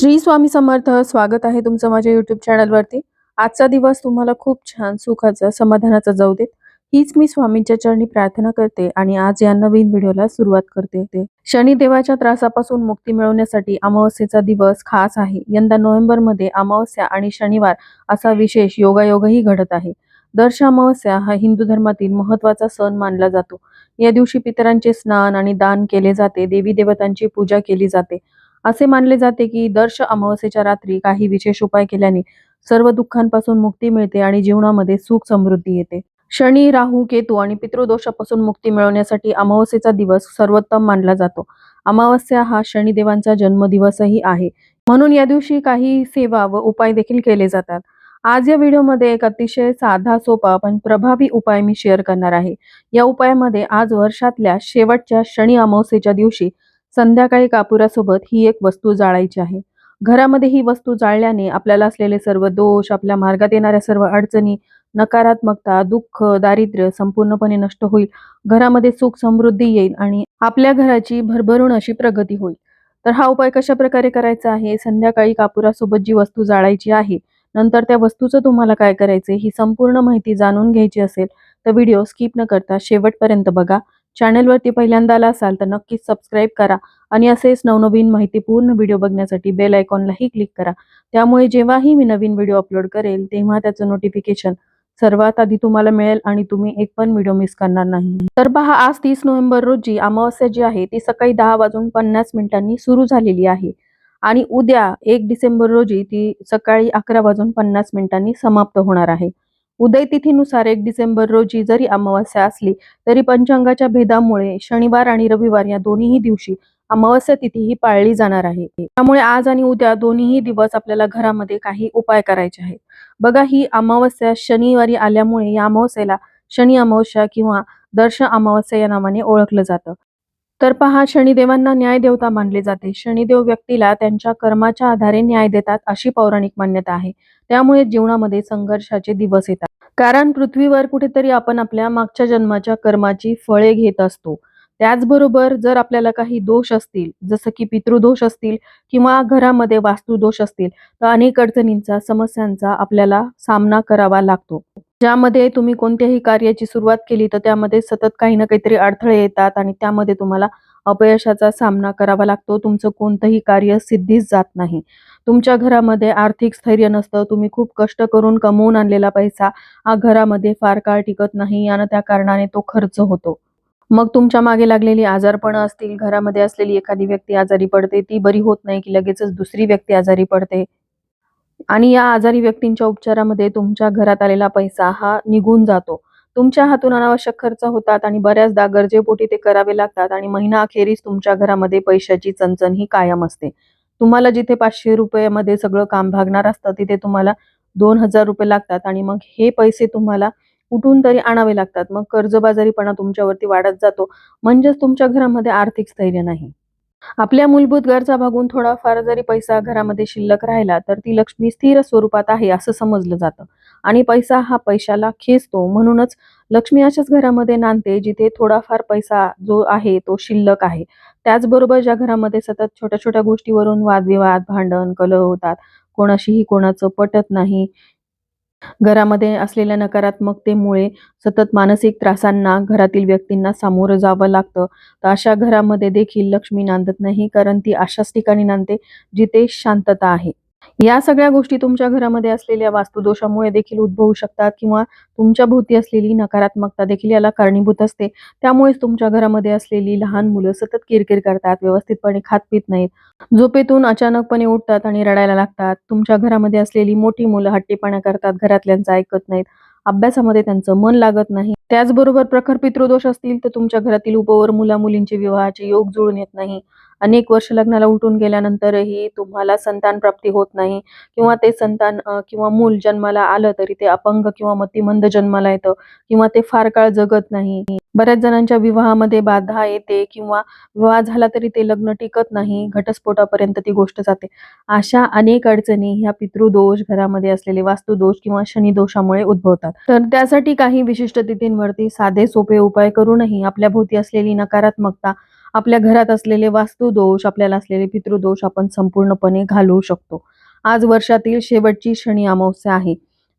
श्री स्वामी समर्थ स्वागत आहे तुमचं माझ्या युट्यूब चॅनलवरती आजचा दिवस तुम्हाला खूप छान सुखाचा समाधानाचा जाऊ देत. हीच मी स्वामींच्या चरणी प्रार्थना करते आणि आज या नवीन व्हिडिओला सुरुवात करते ते शनिदेवाच्या त्रासापासून मुक्ती मिळवण्यासाठी अमावस्येचा दिवस खास आहे. यंदा नोव्हेंबरमध्ये अमावस्या आणि शनिवार असा विशेष योगायोगही घडत आहे. दर्श अमावस्या हा हिंदू धर्मातील महत्त्वाचा सण मानला जातो. या दिवशी पितरांचे स्नान आणि दान केले जाते. देवी देवतांची पूजा केली जाते. असे मानले जाते की दर्श अमावस्येच्या रात्री काही विशेष उपाय केल्याने सर्व दुःखांपासून मुक्ती मिळते आणि जीवनामध्ये सुख समृद्धी येते. शनी राहू केतू आणि पितृदोषापासून मुक्ती मिळवण्यासाठी अमावस्येचा दिवस सर्वोत्तम मानला जातो. अमावस्या हा शनिदेवांचा जन्मदिवसही आहे. म्हणून या दिवशी काही सेवा व उपाय देखील केले जातात. आज या व्हिडिओमध्ये एक अतिशय साधा सोपा पण प्रभावी उपाय मी शेअर करणार आहे. या उपायामध्ये आज वर्षातल्या शेवटच्या शनी अमावस्येच्या दिवशी संध्याकाळी कापुरासोबत ही एक वस्तू जाळायची आहे. घरामध्ये ही वस्तू जाळल्याने आपल्याला असलेले सर्व दोष आपल्या मार्गात येणाऱ्या सर्व अडचणी नकारात्मकता दुःख दारिद्र्य संपूर्णपणे नष्ट होईल. घरामध्ये सुख समृद्धी येईल आणि आपल्या घराची भरभरून अशी प्रगती होईल. तर हा उपाय कशा प्रकारे करायचा आहे? संध्याकाळी कापुरासोबत जी वस्तू जाळायची आहे नंतर त्या वस्तूचं तुम्हाला काय करायचे ही संपूर्ण माहिती जाणून घ्यायची असेल तर व्हिडिओ स्किप न करता शेवटपर्यंत बघा. चॅनेलवरती पहिल्यांदा आला असाल तर नक्कीच सबस्क्राईब करा आणि असेच नवनवीन माहितीपूर्ण व्हिडिओ बघण्यासाठी बेल आयकॉनलाही क्लिक करा. त्यामुळे जेव्हाही मी नवीन व्हिडिओ अपलोड करेल तेव्हा त्याचं नोटिफिकेशन सर्वात आधी तुम्हाला मिळेल आणि तुम्ही एक पण व्हिडिओ मिस करणार नाही. तर पहा आज तीस नोव्हेंबर रोजी अमावस्या जी आहे ती सकाळी दहा वाजून पन्नास मिनिटांनी सुरू झालेली आहे. आणि उद्या एक डिसेंबर रोजी ती सकाळी अकरा वाजून पन्नास मिनिटांनी समाप्त होणार आहे. उदय तिथीनुसार एक डिसेंबर रोजी जरी अमावस्या असली तरी पंचांगाच्या भेदामुळे शनिवार आणि रविवार या दोन्हीही दिवशी अमावस्या तिथी ही पाळली जाणार आहे. त्यामुळे आज आणि उद्या दोन्हीही दिवस आपल्याला घरामध्ये काही उपाय करायचे आहेत. बघा ही अमावस्या शनिवारी आल्यामुळे या अमावस्येला शनी अमावस्या किंवा दर्श अमावस्या या नावाने ओळखलं जातं. तर पहा शनिदेवांना न्याय देवता मानले जाते. शनिदेव व्यक्तीला त्यांच्या कर्माच्या आधारे न्याय देतात अशी पौराणिक मान्यता आहे. त्यामुळे जीवनामध्ये संघर्षाचे दिवस येतात. कारण पृथ्वीवर कुठेतरी आपण आपल्या मागच्या जन्माच्या कर्माची फळे घेत असतो. त्याचबरोबर जर आपल्याला काही दोष असतील जसं की पितृदोष असतील किंवा घरामध्ये वास्तुदोष असतील तर अनेक अडचणींचा समस्यांचा आपल्याला सामना करावा लागतो. ज्यामध्ये तुम्ही कोणत्याही कार्याची सुरुवात केली तर त्यामध्ये सतत काही ना काहीतरी अडथळे येतात आणि त्यामध्ये तुम्हाला अपयशाचा सामना करावा लागतो. तुमचं कोणतंही कार्य सिद्धीच जात नाही. तुमच्या घरामध्ये आर्थिक स्थैर्य नसतं तुम्ही खूप कष्ट करून कमवून आणलेला पैसा हा घरामध्ये फार काळ टिकत नाही आणि त्या कारणाने तो खर्च होतो. मग तुमच्या मागे लागलेली आजारपणं असतील घरामध्ये असलेली एखादी व्यक्ती आजारी पडते ती बरी होत नाही की लगेचच दुसरी व्यक्ती आजारी पडते. आणि या आजारी व्यक्तींच्या उपचारामध्ये तुमच्या घरात आलेला पैसा हा निघून जातो. तुमच्या हातून अनावश्यक खर्च होतात आणि बऱ्याचदा गरजेपोटी ते करावे लागतात आणि महिना अखेरीस तुमच्या घरामध्ये पैशाची चणचण ही कायम असते. तुम्हाला जिथे पाचशे रुपयामध्ये सगळं काम भागणार असतं तिथे तुम्हाला दोन हजार रुपये लागतात आणि मग हे पैसे तुम्हाला कुठून तरी आणावे लागतात. मग कर्जबाजारीपणा तुमच्यावरती वाढत जातो. म्हणजेच तुमच्या घरामध्ये आर्थिक स्थैर्य नाही. आपल्या मूलभूत गरजा भागून थोडाफार जरी पैसा घरामध्ये शिल्लक राहिला तर ती लक्ष्मी स्थिर स्वरूपात आहे असं समजलं जातं. आणि पैसा हा पैशाला खेचतो. म्हणूनच लक्ष्मी अशाच घरामध्ये नांदते जिथे थोडाफार पैसा जो आहे तो शिल्लक आहे. त्याचबरोबर ज्या घरामध्ये सतत छोट्या छोट्या गोष्टीवरून वादविवाद भांडण कलह होतात कोणाशीही कोणाचं पटत नाही. घरामध्ये असलेल्या नकारात्मकतेमुळे सतत मानसिक त्रासांना घरातील व्यक्तींना सामोरं जावं लागतं. तर अशा घरामध्ये देखील लक्ष्मी नांदत नाही कारण ती अशाच ठिकाणी नांदते जिथे शांतता आहे. या सगळ्या गोष्टी तुमच्या घरामध्ये असलेल्या वास्तुदोषामुळे देखील उद्भवू शकतात किंवा तुमच्या भोवती असलेली नकारात्मकता देखील याला कारणीभूत असते. त्यामुळेच तुमच्या घरामध्ये असलेली लहान मुलं सतत किरकिर करतात व्यवस्थितपणे खात पित नाहीत झोपेतून अचानकपणे उठतात आणि रडायला लागतात. तुमच्या घरामध्ये असलेली मोठी मुलं हट्टीपणा करतात घरातल्यांचं ऐकत नाहीत अभ्यासामध्ये त्यांचं मन लागत नाही. त्याचबरोबर प्रखर पितृदोष असतील तर तुमच्या घरातील उपवर मुला मुलींचे विवाहाचे योग जुळून येत नाही. अनेक वर्ष लग्नाला उलटून गेल्यानंतरही तुम्हाला संतान प्राप्ती होत नाही किंवा ते संतान किंवा मूल जन्माला आलं तरी ते अपंग किंवा मतिमंद जन्माला येतं किंवा ते फार काळ जगत नाही. बऱ्याच जणांच्या विवाहामध्ये बाधा येते किंवा विवाह झाला तरी ते लग्न टिकत नाही घटस्फोटापर्यंत ती गोष्ट जाते. अशा अनेक अडचणी ह्या पितृदोष घरामध्ये असलेले वास्तुदोष किंवा शनिदोषामुळे उद्भवतात. तर त्यासाठी काही विशिष्ट तिथींवरती साधे सोपे उपाय करूनही आपल्या भोवती असलेली नकारात्मकता आपल्या घरात असलेले वास्तुदोष आपल्याला असलेले पितृदोष आपण संपूर्णपणे घालवू शकतो. आज वर्षातील शेवटची शनी अमावस्या आहे.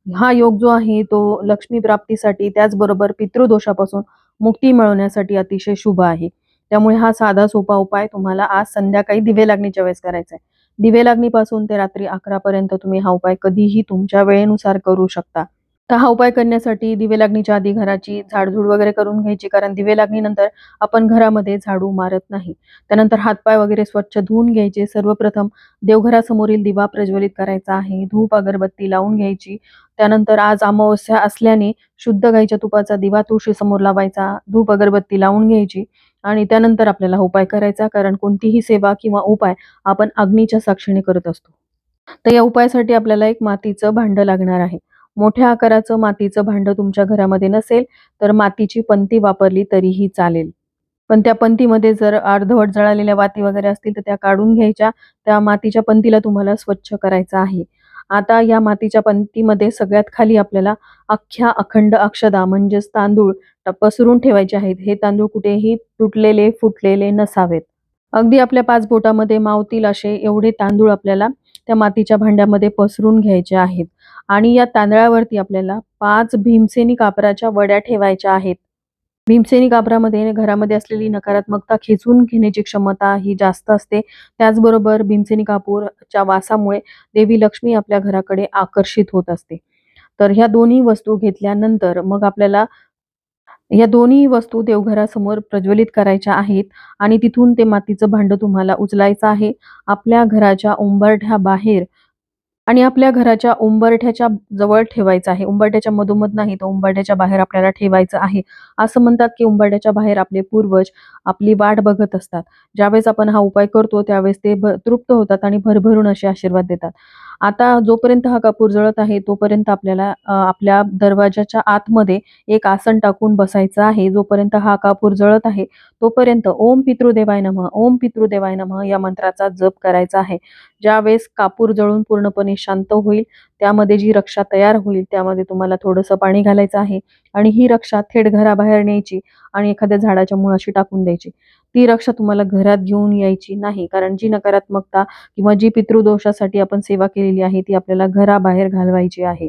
हा योग जो आहे तो लक्ष्मी प्राप्तीसाठी त्याचबरोबर पितृदोषापासून मुक्ती मिळवण्यासाठी अतिशय शुभ आहे. त्यामुळे हा साधा सोपा उपाय तुम्हाला आज संध्याकाळी दिवे लागणीच्या वेळेस करायचा आहे. दिवे लागणीपासून ते रात्री अकरा पर्यंत तुम्ही हा उपाय कधीही तुमच्या वेळेनुसार करू शकता. तर हा उपाय करण्यासाठी दिवे लागणीच्या आधी घराची झाडझूड वगैरे करून घ्यायची कारण दिवे लागणीनंतर आपण घरामध्ये झाडू मारत नाही. त्यानंतर हातपाय वगैरे स्वच्छ धुवून घ्यायचे. सर्वप्रथम देवघरासमोरील दिवा प्रज्वलित करायचा आहे. धूप अगरबत्ती लावून घ्यायची. त्यानंतर आज अमावस्या असल्याने शुद्ध गाईच्या तुपाचा दिवा तुळशी समोर लावायचा. धूप अगरबत्ती लावून घ्यायची. आणि त्यानंतर आपल्याला उपाय करायचा कारण कोणतीही सेवा किंवा उपाय आपण अग्नीच्या साक्षीने करत असतो. तर या उपायासाठी आपल्याला एक मातीचं भांड लागणार आहे. मोठ्या आकाराचं मातीचं भांड तुमच्या घरामध्ये नसेल तर मातीची पंती वापरली तरीही चालेल. पण त्या पंतीमध्ये जर अर्धवट जळालेल्या वाती वगैरे असतील तर त्या काढून घ्यायच्या. त्या मातीच्या पंतीला तुम्हाला स्वच्छ करायचं आहे. आता या मातीच्या पंतीमध्ये सगळ्यात खाली आपल्याला अख्ख्या अखंड अक्षदा म्हणजेच तांदूळ पसरून ठेवायचे आहेत. हे तांदूळ कुठेही तुटलेले फुटलेले नसावेत. अगदी आपल्या पाच बोटामध्ये मावतील असे एवढे तांदूळ आपल्याला त्या मातीच्या भांड्यामध्ये पसरून घ्यायचे आहेत. आणि या तांदळावरती आपल्याला पाच भीमसेनी कापराच्या वड्या ठेवायच्या आहेत. भीमसेनी कापरामध्ये घरामध्ये असलेली नकारात्मकता खेचून घेण्याची क्षमता ही जास्त असते. त्याचबरोबर भीमसेनी कापूरच्या वासामुळे देवी लक्ष्मी आपल्या घराकडे आकर्षित होत असते. तर ह्या दोन्ही वस्तू घेतल्यानंतर मग आपल्याला या दोन्ही वस्तू देवघरासमोर प्रज्वलित करायच्या आहेत आणि तिथून ते मातीचं भांड तुम्हाला उचलायचं आहे. आपल्या घराच्या उंबरठ्या बाहेर आणि आपल्या घराच्या उंबरठ्याच्या जवळ ठेवायचं आहे. उंबरठ्याच्या मधोमध नाही तर उंबरठ्याच्या बाहेर आपल्याला ठेवायचं आहे. असं म्हणतात की उंबरठ्याच्या बाहेर आपले पूर्वज आपली वाट बघत असतात. ज्यावेळेस आपण हा उपाय करतो त्यावेळेस ते तृप्त होतात आणि भरभरून असे आशीर्वाद देतात. आता जोपर्यंत हा कापूर जळत आहे तोपर्यंत आपल्याला आपल्या दरवाजाच्या आतमध्ये एक आसन टाकून बसायचं आहे. जोपर्यंत हा कापूर जळत आहे तोपर्यंत ओम पितृदेवाय नमः ओम पितृदेवाय नमः या मंत्राचा जप करायचा आहे. ज्यावेळेस कापूर जळून पूर्णपणे शांत होईल त्यामध्ये जी रक्षा तयार होईल त्यामध्ये तुम्हाला थोडंसं पाणी घालायचं आहे. आणि ही रक्षा थेट घराबाहेर न्यायची आणि एखाद्या झाडाच्या मुळाशी टाकून द्यायची. ती रक्षा तुम्हाला घरात घेऊन यायची नाही. कारण जी नकारात्मकता किंवा जी पितृदोषासाठी आपण सेवा केलेली आहे ती आपल्याला घराबाहेर घालवायची आहे.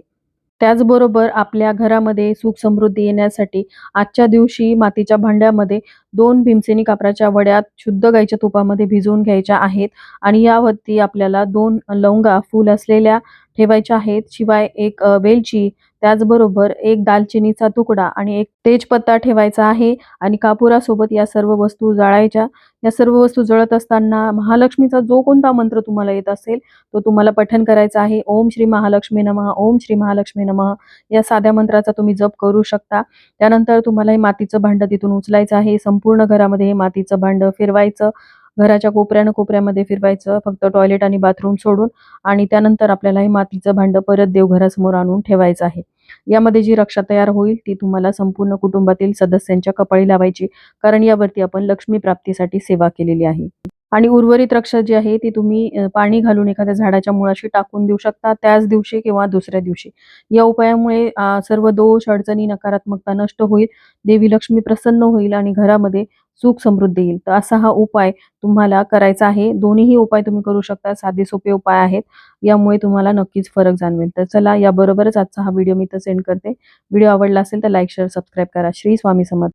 त्याचबरोबर आपल्या घरामध्ये सुख समृद्धी येण्यासाठी आजच्या दिवशी मातीच्या भांड्यामध्ये दोन भीमसेनी कापराच्या वड्यात शुद्ध गाईच्या तुपामध्ये भिजवून घ्यायच्या आहेत आणि यावरती आपल्याला दोन लवंगा फूल असलेल्या ठेवायच्या आहेत. शिवाय एक वेलची त्याचबरोबर एक दालचिनीचा तुकडा आणि एक तेजपत्ता ठेवायचा आहे आणि कापुरासोबत या सर्व वस्तू जाळायच्या. या सर्व वस्तू जळत असताना महालक्ष्मीचा जो कोणता मंत्र तुम्हाला येत असेल तो तुम्हाला पठन करायचा आहे. ओम श्री महालक्ष्मी नमः ओम श्री महालक्ष्मी नमः. या साध्या मंत्राचा तुम्ही जप करू शकता. त्यानंतर तुम्हाला हे मातीचं भांड तिथून उचलायचं आहे. संपूर्ण घरामध्ये हे मातीचं भांड फिरवायचं. घराच्या कोपऱ्यानं कोपऱ्यामध्ये फिरवायचं. फक्त टॉयलेट आणि बाथरूम सोडून आणि त्यानंतर आपल्याला हे मातीचं भांड परत देवघरासमोर आणून ठेवायचं आहे. यामध्ये जी रक्षा तयार होईल ती तुम्हाला संपूर्ण कुटुंबातील सदस्यांच्या कपाळी लावायची. कारण यावरती आपण लक्ष्मी प्राप्तीसाठी सेवा केलेली आहे. आणि उर्वरित रक्षा जी आहे ती तुम्ही पाणी घालून एखाद्या झाडाच्या मुळाशी टाकून देऊ शकता त्याच दिवशी किंवा दुसऱ्या दिवशी. या उपायामुळे सर्व दोष अडचणी नकारात्मकता नष्ट होईल देवी लक्ष्मी प्रसन्न होईल आणि घरामध्ये सुख समृद्धी येईल. तर असा हा उपाय तुम्हाला करायचा आहे. दोन्हीही उपाय तुम्ही करू शकता. साधे सोपे उपाय आहेत. यामुळे तुम्हाला नक्कीच फरक जाणवेल. तर चला याबरोबरच आजचा हा व्हिडिओ मी तर सेंड करते. व्हिडिओ आवडला असेल तर लाईक शेअर सबस्क्राईब करा. श्री स्वामी समर्थ.